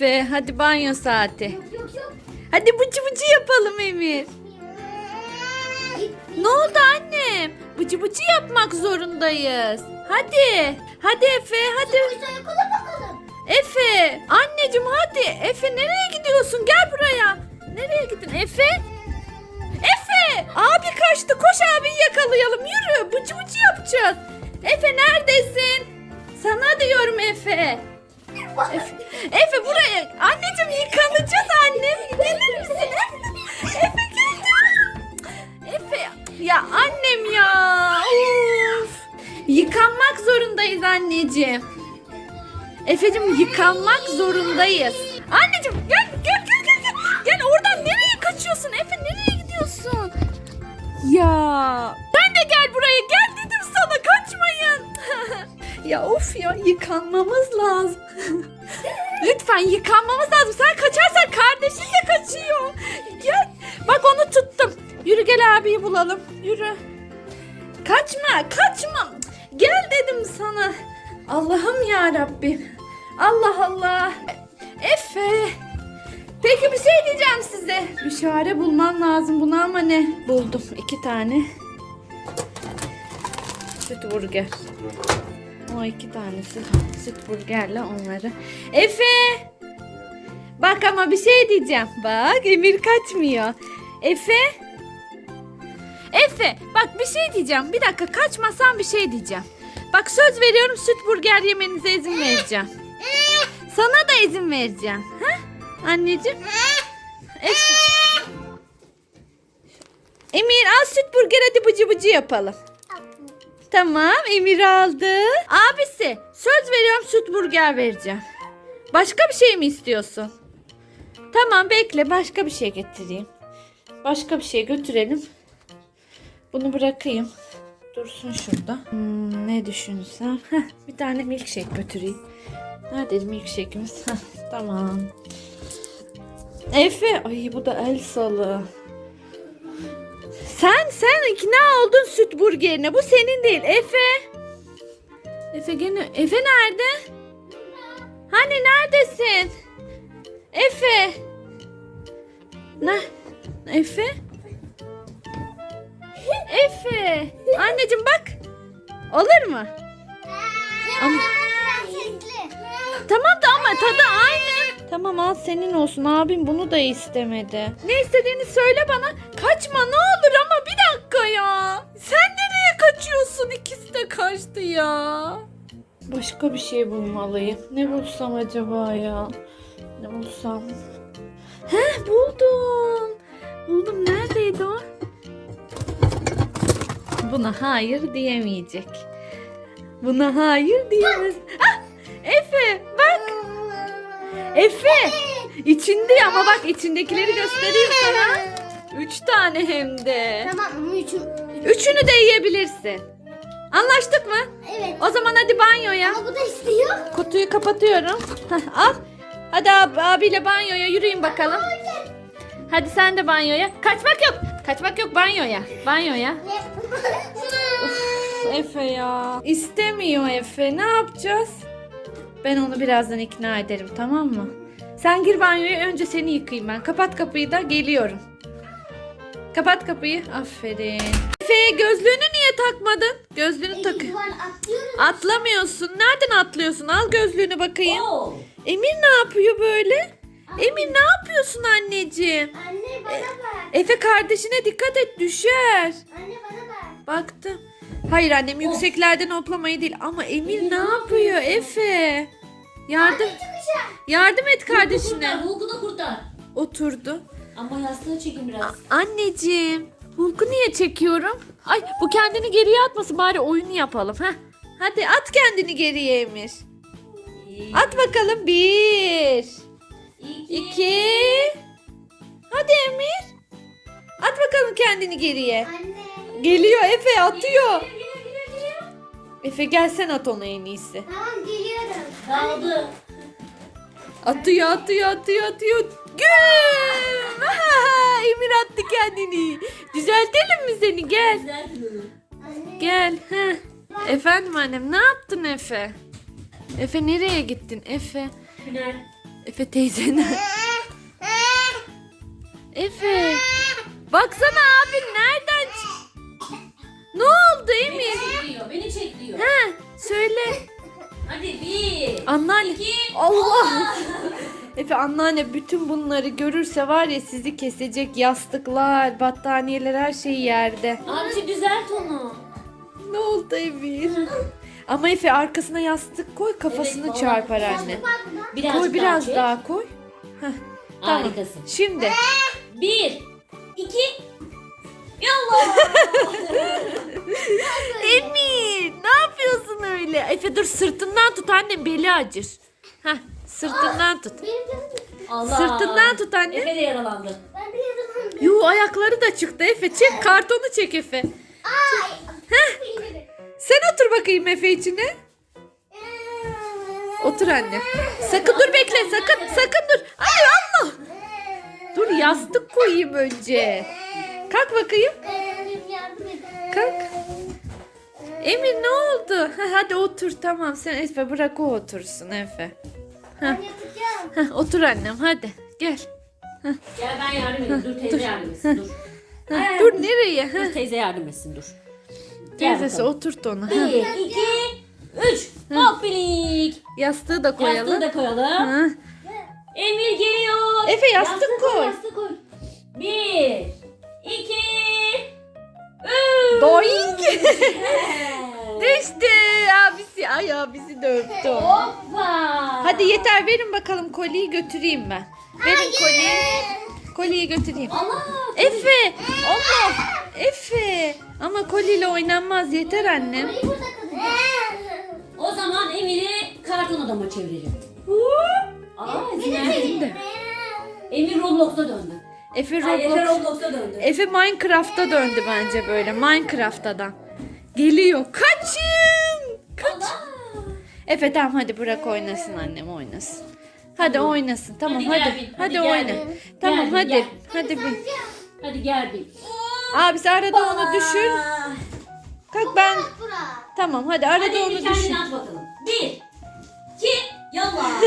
Efe hadi banyo saati. Yok yok yok. Hadi bıcı bıcı yapalım Emir. Ne oldu annem? Bıcı bıcı yapmak zorundayız. Hadi. Hadi Efe hadi. Efe. Anneciğim hadi. Efe nereye gidiyorsun? Gel buraya. Nereye gittin Efe? Efe. Abi kaçtı. Koş abiyi yakalayalım. Yürü. Bıcı bıcı yapacağız. Efe neredesin? Sana diyorum Efe. Efe, Efe buraya. Anneciğim yıkanacağız annem. Gelir misin? Efe, Efe geldi. Efe ya annem ya. Of. Yıkanmak zorundayız anneciğim. Efe'cim yıkanmak zorundayız. Anneciğim gel gel gel gel. Gel, gel oradan nereye kaçıyorsun? Efe nereye gidiyorsun? Ya ben de gel buraya gel dedim sana kaçmayın. ya of ya yıkanmamız lazım. Lütfen yıkanmamız lazım. Sen kaçarsan kardeşin de kaçıyor. Gel. Bak onu tuttum. Yürü gel abiyi bulalım. Yürü. Kaçma, kaçma. Gel dedim sana. Allah'ım ya Rabbim. Allah Allah. Efe. Peki bir şey diyeceğim size. Bir çare bulmam lazım buna ama ne? Buldum iki tane. Süt burger. O iki tanesi süt burgerle onları. Efe! Bak ama bir şey diyeceğim. Bak Emir kaçmıyor. Efe! Efe bak bir şey diyeceğim. Bir dakika kaçmasan bir şey diyeceğim. Bak söz veriyorum süt burger yemenize izin vereceğim. Sana da izin vereceğim. Ha? Anneciğim. Efe. Emir al süt burger hadi bıcı bıcı yapalım. Tamam Emir aldı. Abisi söz veriyorum süt burger vereceğim. Başka bir şey mi istiyorsun? Tamam bekle başka bir şey getireyim. Başka bir şey götürelim. Bunu bırakayım. Dursun şurada. Hmm, ne düşünsem? Bir tane milkshake götüreyim. Nerededir milkshake'imiz? Tamam. Efe. Ay bu da el salı. Sen sen ikna oldun süt burgerine. Bu senin değil. Efe. Efe gene Efe nerede? Hani neredesin? Efe. Ne? Efe? Efe. Anneciğim bak. Olur mu? Ama- Tamam da ama tadı aynı. Tamam al senin olsun. Abim bunu da istemedi. Ne istediğini söyle bana. Kaçma ne olur ama bir dakika ya. Sen nereye kaçıyorsun? Kaçtı ya. Başka bir şey bulmalıyım. Ne bulsam acaba ya? Ne bulsam? He buldum. Buldum. Neredeydi o? Buna hayır diyemeyecek. Buna hayır diyemez. Ah! Efe bak. Efe. İçinde ama bak içindekileri göstereyim sana. Üç tane hem de. Tamam ama üçü. Üçünü de yiyebilirsin. Anlaştık mı? Evet. O zaman hadi banyoya. Ama bu da istiyor. Kutuyu kapatıyorum. Hah, Al. Hadi abi, abiyle banyoya yürüyün bakalım. Hadi sen de banyoya. Kaçmak yok. Kaçmak yok banyoya. Banyoya. Uf, Efe ya. İstemiyor Efe. Ne yapacağız? Ben onu birazdan ikna ederim tamam mı? Sen gir banyoya önce seni yıkayayım ben. Kapat kapıyı da geliyorum. Kapat kapıyı. Aferin. Efe gözlüğünü niye takmadın? Gözlüğünü tak. Atlamıyorsun. Nereden atlıyorsun? Al gözlüğünü bakayım. Emir ne yapıyor böyle? Emir ne yapıyorsun anneciğim? Anne bana bak. Efe kardeşine dikkat et düşer. Anne bana bak. Baktım. Hayır annem yükseklerden hoplamayı değil ama Emir ne yapıyor Efe? Yardım yardım et kardeşine. Hulk'u da kurtar. Oturdu. Ama yastığı çekin biraz. A- anneciğim, Hulk'u niye çekiyorum? Ay bu kendini geriye atmasın bari oyunu yapalım. Heh. Hadi at kendini geriye Emir. At bakalım. Bir, İki. iki. Hadi Emir. At bakalım kendini geriye. Anne. Geliyor Efe atıyor. Efe gel sen at onu en iyisi. Tamam geliyorum. Kaldı. Atıyor atıyor atıyor atıyor. Güm! Emir attı kendini. Düzeltelim mi seni gel. Gel. Heh. Efendim annem ne yaptın Efe? Efe nereye gittin Efe? Efe teyzene. Efe. Baksana abi nereden Ne oldu Emir? çek diyor. Beni çek diyor. He söyle. Hadi bir. Anneanne. İki. Allah. Efe anneanne bütün bunları görürse var ya sizi kesecek yastıklar, battaniyeler her şey yerde. Abisi düzelt onu. Ne oldu Emir? Ama Efe arkasına yastık koy kafasını Evet, çarpar anne. Birazcık Koy biraz çek. daha koy. Heh, tamam. Harikasın. Şimdi Bir. iki. Yallah. Emir ne yapıyorsun öyle? Efe dur sırtından tut annem beli acır. Sırtından tut. Benim canım. Allah. Sırtından tut anne. Efe de yaralandı. Ben de yardım. Yuh ayakları da çıktı Efe. Çek kartonu çek Efe. Ay. Heh. Sen otur bakayım Efe içine. Otur anne. Sakın dur bekle sakın sakın dur. Ay Allah. Dur yastık koyayım önce. Kalk bakayım. Kalk. Emir ne oldu? Ha, hadi otur tamam sen Efe bırak o otursun Efe. Ben yatacağım. Heh, otur annem hadi gel. Gel ben yardım edeyim. Dur teyze yardım etsin. Dur. Heh, dur nereye? Heh, Dur teyze yardım etsin dur. Gel teyzesi bakalım. oturt onu. Bir, Heh, iki, üç. Hoppilik. Yastığı da koyalım. Yastığı da koyalım. Heh. Emir geliyor. Efe, yastık koy. Yastık koy. Bir, abisi de öptü. Hoppa. Hadi yeter verin bakalım koliyi götüreyim ben. Verin koliyi. Koliyi götüreyim. Allah. Efe. Allah. Efe. Ama koliyle oynanmaz yeter annem. Burada. O zaman Emir'i karton adama çevirelim. Aa, izin verdin de. Emir Roblox'a döndü. Efe Ay, Efe Roblox. Roblox'a döndü. Efe Minecraft'a döndü bence böyle. Minecraft'tan. Geliyor. Kaçın. Kaç. Allah. Efe tamam hadi bırak oynasın annem oynasın. Hadi oynasın. Tamam Hadi hadi. gel Hadi, bir, hadi oyna. gel bir. Tamam Gel bir, hadi. gel. Hadi bir. Hadi gel bir. Abisi arada onu düşür. Aa. Kalk ben. Tamam hadi arada Hadi onu düşür. kendini at bakalım. Bir, iki, yallah.